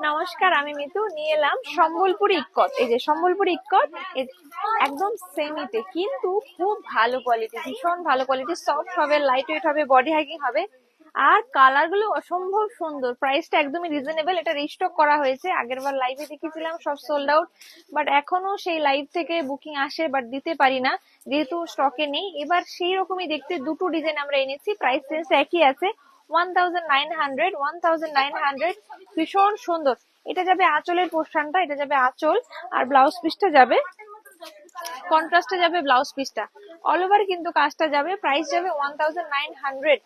নমস্কার, আমি মিতু। নিয়ে এলাম সম্বলপুর ইক্কত এই যে সম্বলপুর এ- একদম সেমিতে কিন্তু খুব ভালো কোয়ালিটি ভীষণ ভালো কোয়ালিটি সফট হবে লাইট ওয়েট হবে বডি হাইকিং হবে। আর কালারগুলো অসম্ভব সুন্দর। প্রাইসটা একদমই রিজনেবল এটা রিস্টক করা হয়েছে। আগের বার লাইভে দেখেছিলাম, সব সোল্ড আউট বাট এখনও সেই লাইভ থেকে বুকিং আসে বাট দিতে পারি না, যেহেতু স্টকে নেই। এবার সেই রকমই দেখতে, দুটো ডিজাইন আমরা এনেছি প্রাইস রেঞ্জ একই আছে। ভীষণ সুন্দর। এটা যাবে আঁচলের পোর্শনটা এটা যাবে আঁচল, আর ব্লাউজ পিসটা যাবে কন্ট্রাস্টে যাবে ব্লাউজ পিসটা অল ওভার কিন্তু কাজটা যাবে প্রাইস যাবে ওয়ান থাউজেন্ড নাইন হান্ড্রেড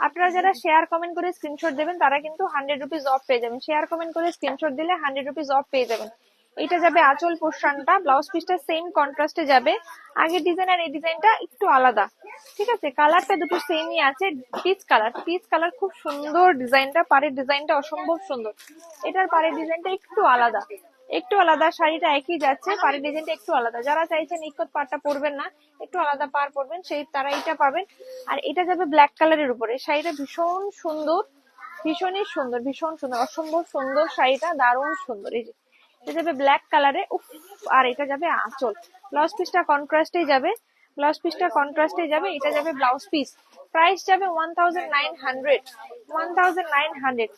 আপনারা যারা শেয়ার কমেন্ট করে স্ক্রিনশট দেবেন, তারা কিন্তু হান্ড্রেড রুপিস অফ পেয়ে যাবেন। শেয়ার কমেন্ট করে স্ক্রিনশট দিলে হান্ড্রেড রুপিস অফ পেয়ে যাবেন। এটা যাবে আঁচল পোর্শনটা ব্লাউজ পিসটা সেম কন্ট্রাস্টে যাবে। আগের ডিজাইন আর এই ডিজাইনটা একটু আলাদা। ঠিক আছে? কালারটা দুটো সেমই আছে পিচ কালার পিচ কালার খুব সুন্দর ডিজাইনটা পাড়ের ডিজাইনটা অসম্ভব সুন্দর। এটার পাড়ের ডিজাইনটা একটু আলাদা। একটু আলাদা, শাড়িটা একই যাচ্ছে, পাড়ের ডিজাইনটা একটু আলাদা। যারা চাইছেন ইকত পাড়টা পরবেন না, একটু আলাদা পার পরবেন, সেই তারা এটা পাবেন। আর এটা যাবে ব্ল্যাক কালারের উপরে। শাড়িটা ভীষণ সুন্দর, ভীষণই সুন্দর, ভীষণ সুন্দর, অসম্ভব সুন্দর শাড়িটা, দারুণ সুন্দর। এই যে এটা যাবে ব্ল্যাক কালারে উফ, আর এটা যাবে আঁচল। ব্লাউজ পিসটা কন্ট্রাস্টে যাবে ব্লাউজ পিসটা কন্ট্রাস্টে যাবে, এটা যাবে ব্লাউজ পিস প্রাইস যাবে one thousand nine hundred one nine hundred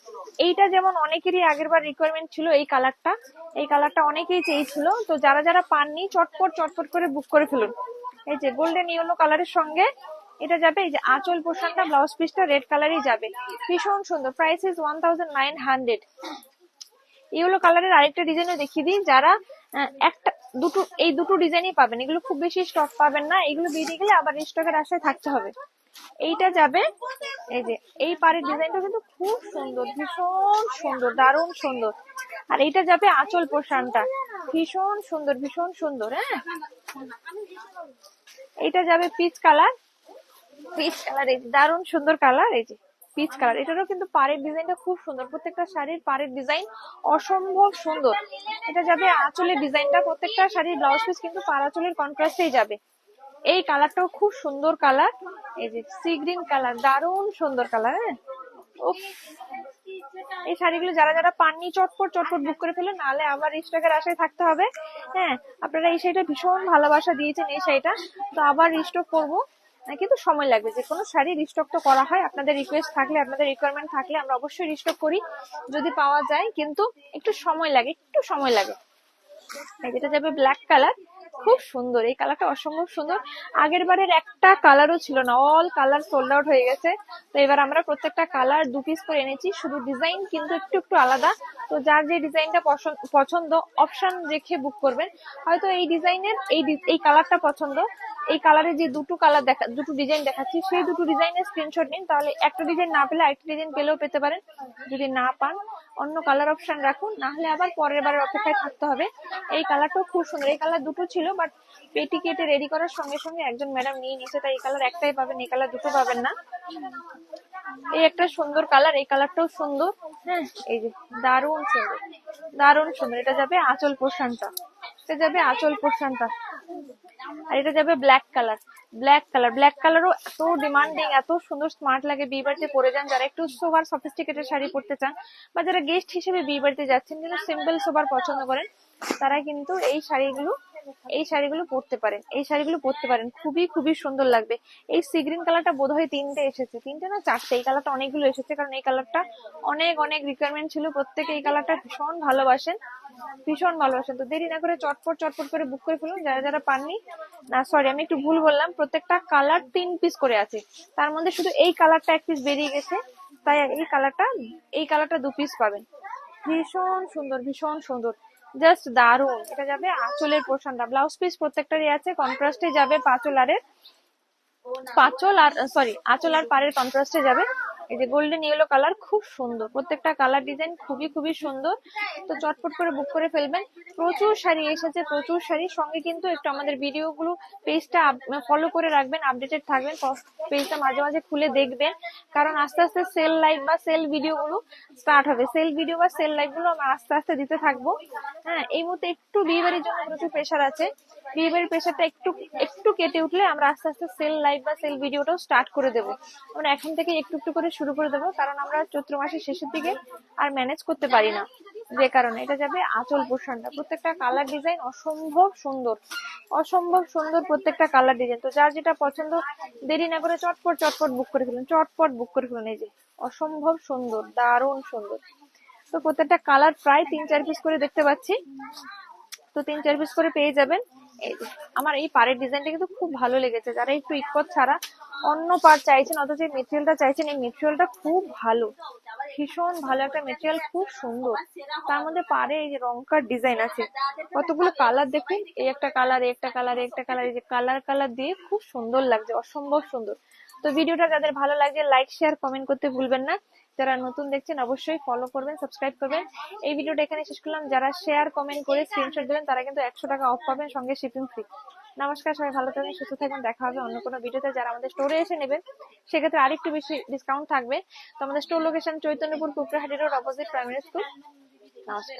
এইটা যেমন অনেকেরই আগের বার রিকোয়ারমেন্ট ছিল এই কালারটা এই কালারটা অনেকেই চেয়েছিল। তো যারা যারা পাননি, চটপট চটপট করে বুক করে ফেলুন। এই যে গোল্ডেন ইয়েলো কালারের সঙ্গে এটা যাবে, এই যে আঁচল পোশাকটা ব্লাউজ পিসটা রেড কালারই যাবে। ভীষণ সুন্দর price is one thousand nine hundred yellow কালারের আরেকটা ডিজাইনও দেখিয়ে দিই। যারা একটা, দুটো, এই দুটো ডিজাইনই পাবেন। এগুলো খুব বেশি স্টক পাবেন না। এগুলো বেরিয়ে গেলে আবার স্টকের আশায় থাকতে হবে। এইটা যাবে, এই যে, এই পাড়ের ডিজাইনটা কিন্তু খুব সুন্দর, ভীষণ সুন্দর, দারুণ সুন্দর। আর এইটা যাবে আঁচল পোষানটা ভীষণ সুন্দর ভীষণ সুন্দর হ্যাঁ? এইটা যাবে পিচ কালার পিচ কালার এই দারুণ সুন্দর কালার এই যে। পিচ কালার এটারও কিন্তু পাড়ের ডিজাইনটা খুব সুন্দর। প্রত্যেকটা শাড়ির পাড়ের ডিজাইন অসম্ভব সুন্দর। এটা যাবে আঁচলের ডিজাইনটা প্রত্যেকটা শাড়ির ব্লাউজ পিস কিন্তু পাড় আঁচলের কন্ট্রাস্টেই যাবে। এই কালারটাও খুব সুন্দর কালার এই যে সি গ্রিন কালার দারুণ সুন্দর কালার হ্যাঁ? এই শাড়িগুলো যারা যারা পাননি, চটপট চটপট বুক করে ফেলে নাহলে আবার স্টকের আশায় থাকতে হবে। হ্যাঁ আপনারা এই শাড়িটা ভীষণ ভালোবাসা দিয়েছেন, এই শাড়িটা। তো আবার রিস্টক করব। কিন্তু সময় লাগবে। যে কোনো শাড়ি রিস্টক তো করা হয়। আপনাদের রিকোয়েস্ট থাকলে, আপনাদের রিকোয়ারমেন্ট থাকলে আমরা অবশ্যই রিস্টক করি। যদি পাওয়া যায়, কিন্তু একটু সময় লাগে, একটু সময় লাগে। যেটা যাবে ব্ল্যাক কালার খুব সুন্দর, এই কালারটা অসম্ভব সুন্দর। আগের বারের একটা কালারও ছিল না অল কালার সোল্ড আউট হয়ে গেছে। তো এবার আমরা প্রত্যেকটা কালার দু পিস করে এনেছি, শুধু ডিজাইন কিন্তু একটু একটু আলাদা। তো যার যে ডিজাইনটা পছন্দ অপশন রেখে বুক করবেন। হয়তো এই ডিজাইনের এই এই কালারটা পছন্দ। এই কালারের যে দুটো কালার দেখা, দুটো ডিজাইন দেখাচ্ছি, সেই দুটো ডিজাইনের স্ক্রিনশট নিন, তাহলে একটা ডিজাইন না পেলে আরেকটা ডিজাইন পেলেও পেতে পারেন। যদি না পান অন্য কালার অপশন রাখুন না হলে আবার পরের বারের অপেক্ষায় থাকতে হবে। এই কালারটাও খুব সুন্দর। এই কালার দুটো ছিল বাট পেটি কেটে রেডি করার সঙ্গে সঙ্গে একজন ম্যাডাম নিয়ে নিয়েছে তাই এই কালার একটাই পাবেন, এই কালার দুটো পাবেন না। এই একটা সুন্দর কালার এই কালারটাও সুন্দর। হ্যাঁ এই যে দারুণ সুন্দর। দারুণ সুন্দর। এটা যাবে আঁচল পোষণটা এটা যাবে আঁচল পোষণটা আর এটা যাবে black colour black colour black কালারও এত ডিমান্ডিং এত সুন্দর স্মার্ট লাগে, বিয়ে বাড়িতে পরে যান, যারা একটু সোবার সফিস্টিকেটেড শাড়ি পরতে চান বা যারা গেস্ট হিসেবে বিয়ে বাড়িতে যাচ্ছেন কিন্তু সিম্পল সোবার পছন্দ করেন, তারা কিন্তু এই শাড়িগুলো এই শাড়িগুলো পরতে পারেন, এই শাড়িগুলো পরতে পারেন, খুবই খুবই সুন্দর লাগবে। এই সি গ্রিন কালারটা বোধহয় তিনটে এসেছে, তিনটে না চারটে, এই কালারটা অনেকগুলো এসেছে, কারণ এই কালারটা অনেক অনেক রিকোয়ারমেন্ট ছিল, প্রত্যেকে এই কালারটা ভীষণ ভালোবাসেন। ভীষণ ভালোবাসেন। তো দেরি না করে চটপট চটপট করে বুক করে ফেলুন। যারা যারা পাননি, না সরি আমি একটু ভুল বললাম। প্রত্যেকটা কালার তিন পিস করে আছে। তার মধ্যে শুধু এই কালারটা এক পিস বেরিয়ে গেছে। তাই এই কালারটা এই কালারটা দু পিস পাবেন। ভীষণ সুন্দর ভীষণ সুন্দর। জাস্ট দারুণ। এটা যাবে আঁচলের পোর্শনটা ব্লাউজ পিস প্রত্যেকটারই আছে। কন্ট্রাস্টে যাবে পাঁচলারের। পাঁচল আর সরি আঁচল আর পাড়ের কন্ট্রাস্টে যাবে। এই যে গোল্ডেন ইয়েলো কালার খুব সুন্দর। প্রত্যেকটা কালার ডিজাইন খুবই খুবই সুন্দর। তো চটপট করে বুক করে ফেলবেন। প্রচুর শাড়ি এসেছে, প্রচুর শাড়ি। সঙ্গে কিন্তু একটু আমাদের ভিডিও গুলো পেজটা ফলো করে রাখবেন আপডেটেড থাকবেন পেজটা মাঝে মাঝে খুলে দেখবেন। কারণ আস্তে আস্তে সেল লাইভ বা সেল ভিডিও গুলো স্টার্ট হবে। সেল ভিডিও বা সেল লাইভগুলো আমরা আস্তে আস্তে দিতে থাকব। হ্যাঁ এই মুহূর্তে একটু বিয়ে বাড়ির জন্য প্রচুর প্রেশার আছে। বিয়ে বাড়ির প্রেশারটা একটু একটু কেটে উঠলে আমরা আস্তে আস্তে সেল লাইভ বা সেল ভিডিওটাও স্টার্ট করে দেবো। আমরা এখন থেকে একটু একটু করে শুরু করে দেবো, কারণ আমরা চৈত্র মাসের শেষের দিকে আর ম্যানেজ করতে পারি না। যে কারণে এটা যাবে আঁচল পোর্শনটা প্রত্যেকটা কালার ডিজাইন অসম্ভব সুন্দর। অসম্ভব সুন্দর প্রত্যেকটা কালার ডিজাইন তো যার যেটা পছন্দ, দেরি না করে চটপট চটপট বুক করে ফেলুন। চটপট বুক করে ফেলুন এই যে। অসম্ভব সুন্দর, দারুণ সুন্দর। তো প্রত্যেকটা কালার প্রায় তিন চার পিস করে দেখতে পাচ্ছি। তো তিন চার পিস করে পেয়ে যাবেন। আমার এই পাড়ের ডিজাইনটা কিন্তু খুব ভালো লেগেছে। যারা একটু ইকত ছাড়া অন্য পার চাইছেন, অথচ এই মেটেরিয়ালটা চাইছেন, এই মেটেরিয়ালটা খুব ভালো। ভীষণ ভালো একটা মেটেরিয়াল খুব সুন্দর। তার মধ্যে পাড়ে এই যে রংকার ডিজাইন আছে, কতগুলো কালার দেখুন। এই একটা কালার একটা কালার একটা কালার এই যে কালার কালার দিয়ে খুব সুন্দর লাগছে, অসম্ভব সুন্দর। তো ভিডিওটা যাদের ভালো লাগছে লাইক শেয়ার কমেন্ট করতে ভুলবেন না। যারা নতুন দেখছেন, অবশ্যই ফলো করবেন সাবস্ক্রাইব করবেন। এই ভিডিওটা এখানে শেষ করলাম। যারা শেয়ার কমেন্ট করে স্ক্রিনশট দেবেন তারা কিন্তু একশো টাকা অফ পাবেন, সঙ্গে শিপিং ফ্রি নমস্কার, সবাই ভালো থাকবেন সুস্থ থাকবেন দেখা হবে অন্য কোনো ভিডিওতে। যারা আমাদের স্টোরে এসে নেবেন, সেক্ষেত্রে আরেকটু বেশি ডিসকাউন্ট থাকবে। তো আমাদের store location Chaitanyapur Kukrahati road opposite primary school নমস্কার।